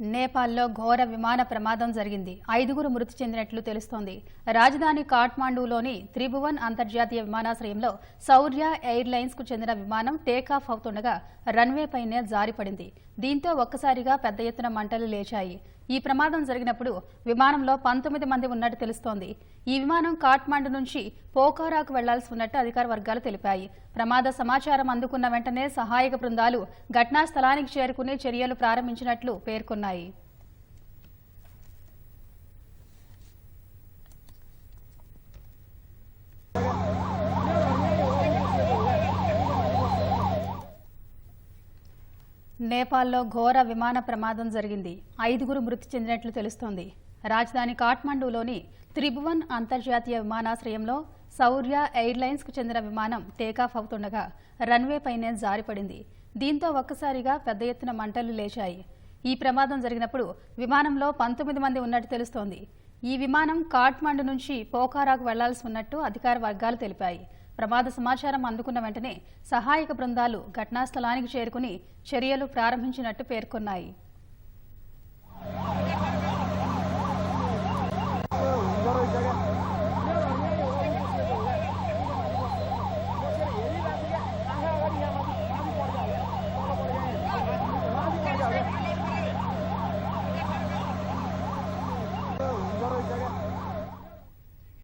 నేపాల్లో ఘోర విమాన ప్రమాదం జరిగింది. ఐదుగురు మృతి చెందినట్లు తెలుస్తోంది. రాజధాని కాఠ్మాండూలోని త్రిభువన్ అంతర్జాతీయ విమానాశ్రయంలో శౌర్య ఎయిర్లైన్స్కు చెందిన విమానం టేకాఫ్ అవుతుండగా రన్వే పైనే జారిపడింది. దీంతో ఒక్కసారిగా పెద్ద ఎత్తున మంటలు లేచాయి. ఈ ప్రమాదం జరిగినప్పుడు విమానంలో పంతొమ్మిది మంది ఉన్నట్టు తెలుస్తోంది. ఈ విమానం కాఠ్మాండు నుంచి పోఖారాకు వెళ్ళాల్సి ఉన్నట్టు అధికార వర్గాలు తెలిపాయి. ప్రమాద సమాచారం అందుకున్న వెంటనే సహాయక బృందాలు ఘటనా స్థలానికి చేరుకుని చర్యలు ప్రారంభించినట్లు ఉన్నాయి. నేపాల్లో ఘోర విమాన ప్రమాదం జరిగింది. ఐదుగురు మృతి చెందినట్లు తెలుస్తోంది. రాజధాని కాఠ్మండూలోని త్రిభువన్ అంతర్జాతీయ విమానాశ్రయంలో శౌర్య ఎయిర్లైన్స్కు చెందిన విమానం టేకాఫ్ అవుతుండగా రన్వే పైనే జారిపడింది. దీంతో ఒక్కసారిగా పెద్ద ఎత్తున మంటలు లేచాయి. ఈ ప్రమాదం జరిగినప్పుడు విమానంలో పంతొమ్మిది మంది ఉన్నట్టు తెలుస్తోంది. ఈ విమానం కాఠ్మండు నుంచి పోఖారాకు వెళ్ళాల్సి ఉన్నట్టు అధికార వర్గాలు తెలిపాయి. ప్రమాద సమాచారం అందుకున్న వెంటనే సహాయక బృందాలు ఘటనాస్థలానికి చేరుకుని చర్యలు ప్రారంభించినట్టు పేర్కొన్నాయి.